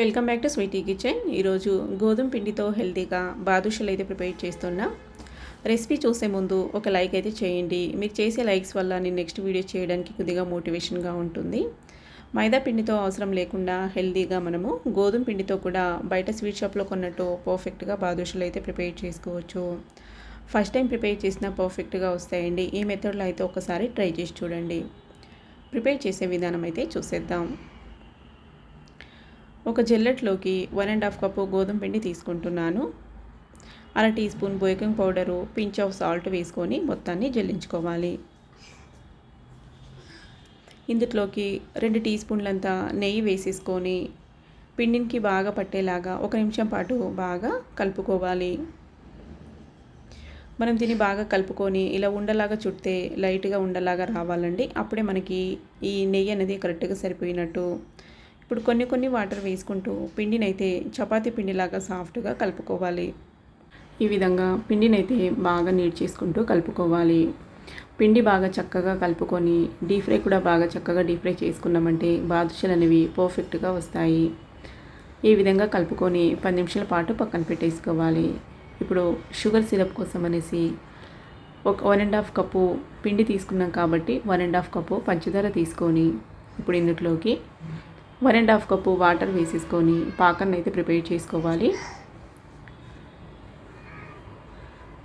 Welcome back to Sweety Kitchen. ఈరోజు గోధుమ పిండితో హెల్తీగా బాదుషలు అయితే ప్రిపేర్ చేస్తున్నా. రెసిపీ చూసే ముందు ఒక లైక్ అయితే చేయండి. మీరు చేసే లైక్స్ వల్ల నేను నెక్స్ట్ వీడియో చేయడానికి కొద్దిగా మోటివేషన్గా ఉంటుంది. మైదా పిండితో అవసరం లేకుండా హెల్తీగా మనము గోధుమ పిండితో కూడా బయట స్వీట్ షాప్లో కొన్నట్టు పర్ఫెక్ట్గా బాదుషలు అయితే ప్రిపేర్ చేసుకోవచ్చు. ఫస్ట్ టైం ప్రిపేర్ చేసినా పర్ఫెక్ట్గా వస్తాయండి. ఈ మెథడ్లో అయితే ఒకసారి ట్రై చేసి చూడండి. ప్రిపేర్ చేసే విధానం అయితే చూసేద్దాం. ఒక జల్లెట్లోకి వన్ అండ్ హాఫ్ కప్పు గోధుమ పిండి తీసుకుంటున్నాను. అర teaspoon baking powder pinch of salt వేసుకొని మొత్తాన్ని జల్లించుకోవాలి. ఇందులోకి రెండు టీ స్పూన్లంతా నెయ్యి వేసేసుకొని పిండికి బాగా పట్టేలాగా ఒక నిమిషం పాటు బాగా కలుపుకోవాలి. మనం దీన్ని బాగా కలుపుకొని ఇలా ఉండలాగా చుడితే లైట్గా ఉండలాగా రావాలండి. అప్పుడే మనకి ఈ నెయ్యి అనేది కరెక్ట్గా సరిపోయినట్టు ఇప్పుడు కొన్ని కొన్ని వాటర్ వేసుకుంటూ పిండినైతే చపాతీ పిండిలాగా సాఫ్ట్గా కలుపుకోవాలి. ఈ విధంగా పిండినైతే బాగా నీట్ చేసుకుంటూ కలుపుకోవాలి. పిండి బాగా చక్కగా కలుపుకొని డీప్ ఫ్రై కూడా బాగా చక్కగా డీప్ ఫ్రై చేసుకున్నామంటే బాదుషలు అనేవి పర్ఫెక్ట్గా వస్తాయి. ఈ విధంగా కలుపుకొని పది నిమిషాల పాటు పక్కన పెట్టేసుకోవాలి. ఇప్పుడు షుగర్ సిరప్ కోసం అనేసి ఒక వన్ అండ్ హాఫ్ కప్పు పిండి తీసుకున్నాం కాబట్టి వన్ అండ్ హాఫ్ కప్పు పంచదార తీసుకొని ఇప్పుడు ఇందులోకి one and half cup water వేసేసుకొని పాకాన్ని అయితే ప్రిపేర్ చేసుకోవాలి.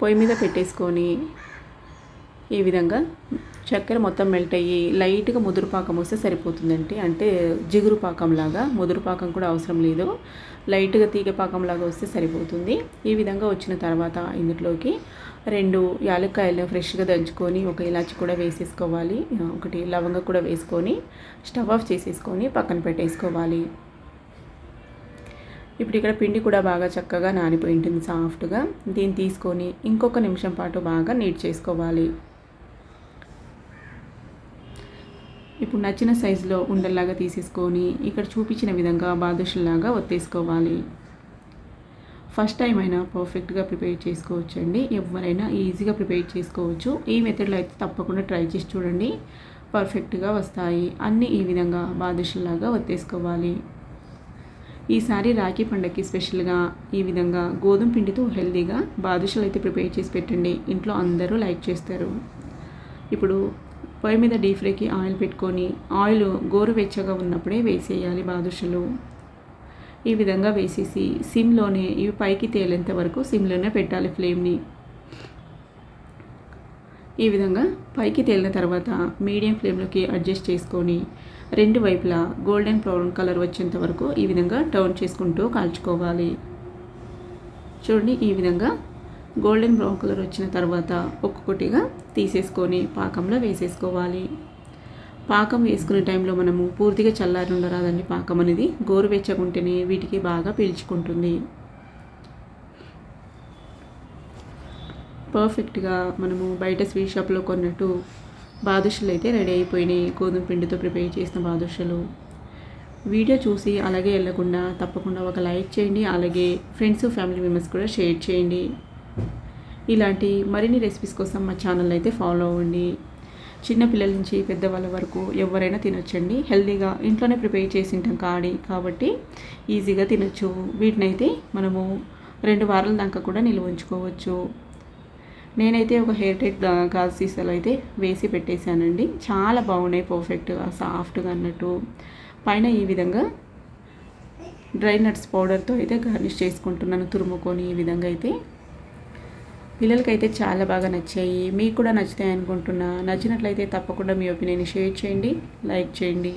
పొయ్యి మీద పెట్టేసుకొని ఈ విధంగా చక్కెర మొత్తం మెల్ట్ అయ్యి లైట్గా ముదురు పాకం వస్తే సరిపోతుందండి. అంటే జిగురు పాకంలాగా ముదురు పాకం కూడా అవసరం లేదు. లైట్గా తీగ పాకంలాగా వస్తే సరిపోతుంది. ఈ విధంగా వచ్చిన తర్వాత ఇందులోకి రెండు యాలక్కాయలు ఫ్రెష్గా దంచుకొని ఒక ఇలాచి కూడా వేసేసుకోవాలి. ఒకటి లవంగ కూడా వేసుకొని స్టవ్ ఆఫ్ చేసేసుకొని పక్కన పెట్టేసుకోవాలి. ఇప్పుడు ఇక్కడ పిండి కూడా బాగా చక్కగా నానిపోయి ఉంటుంది సాఫ్ట్గా. దీన్ని తీసుకొని ఇంకొక నిమిషం పాటు బాగా నీట్ చేసుకోవాలి. ఇప్పుడు నచ్చిన సైజులో ఉండల్లాగా తీసేసుకొని ఇక్కడ చూపించిన విధంగా బాదుషల్లాగా ఒత్తేసుకోవాలి. ఫస్ట్ టైం అయినా పర్ఫెక్ట్గా ప్రిపేర్ చేసుకోవచ్చు అండి ఎవరైనా ఈజీగా ప్రిపేర్ చేసుకోవచ్చు. ఈ మెథడ్లో అయితే తప్పకుండా ట్రై చేసి చూడండి. పర్ఫెక్ట్గా వస్తాయి. అన్నీ ఈ విధంగా బాదుషల్లాగా వత్తేసుకోవాలి ఈసారి రాఖీ పండగకి స్పెషల్గా ఈ విధంగా గోధుమ పిండితో హెల్దీగా బాదుషలు అయితే ప్రిపేర్ చేసి పెట్టండి. ఇంట్లో అందరూ లైక్ చేస్తారు. ఇప్పుడు పొయ్యి మీద డీప్ ఫ్రైకి ఆయిల్ పెట్టుకొని ఆయిల్ గోరువెచ్చగా ఉన్నప్పుడే వేసేయాలి బాదుషలు. ఈ విధంగా వేసేసి సిమ్లోనే ఇవి పైకి తేలేంత వరకు సిమ్లోనే పెట్టాలి ఫ్లేమ్ని. ఈ విధంగా పైకి తేలిన తర్వాత మీడియం ఫ్లేమ్లోకి అడ్జస్ట్ చేసుకొని రెండు వైపులా గోల్డెన్ బ్రౌన్ కలర్ వచ్చేంత వరకు ఈ విధంగా టర్న్ చేసుకుంటూ కాల్చుకోవాలి. చూడండి ఈ విధంగా గోల్డెన్ బ్రౌన్ కలర్ వచ్చిన తర్వాత ఒక్కొక్కటిగా తీసేసుకొని పాకంలో వేసేసుకోవాలి. పాకం వేసుకునే టైంలో మనము పూర్తిగా చల్లారి ఉండరాదండి పాకం అనేది. గోరువెచ్చకుంటేనే వీటికి బాగా పీల్చుకుంటుంది. పర్ఫెక్ట్గా మనము బయట స్వీట్ షాప్లో కొన్నట్టు బాదుషలు అయితే రెడీ అయిపోయినాయి. గోధుమ పిండితో ప్రిపేర్ చేసిన బాదుషలు. వీడియో చూసి అలాగే వెళ్ళకుండా తప్పకుండా ఒక లైక్ చేయండి. అలాగే ఫ్రెండ్స్ ఫ్యామిలీ మెంబర్స్ కూడా షేర్ చేయండి. ఇలాంటి మరిన్ని రెసిపీస్ కోసం మా ఛానల్ అయితే ఫాలో అవ్వండి. చిన్నపిల్లల నుంచి పెద్దవాళ్ళ వరకు ఎవరైనా తినొచ్చండి. హెల్తీగా ఇంట్లోనే ప్రిపేర్ చేసి ఉంటాం కాడి కాబట్టి ఈజీగా తినొచ్చు. వీటినైతే మనము రెండు వారాల దాకా కూడా నిల్వ ఉంచుకోవచ్చు. నేనైతే ఒక హెయిర్ టైట్ గాజు సీసాలు అయితే వేసి పెట్టేశానండి. చాలా బాగున్నాయి పర్ఫెక్ట్గా సాఫ్ట్గా అన్నట్టు. పైన ఈ విధంగా డ్రై నట్స్ పౌడర్తో అయితే గార్నిష్ చేసుకుంటున్నాను తురుముకొని ఈ విధంగా అయితే. పిల్లలకైతే చాలా బాగా నచ్చాయి. మీకు కూడా నచ్చుతాయి అనుకుంటున్నా. నచ్చినట్లయితే తప్పకుండా మీ ఒపీనియన్ షేర్ చేయండి. లైక్ చేయండి.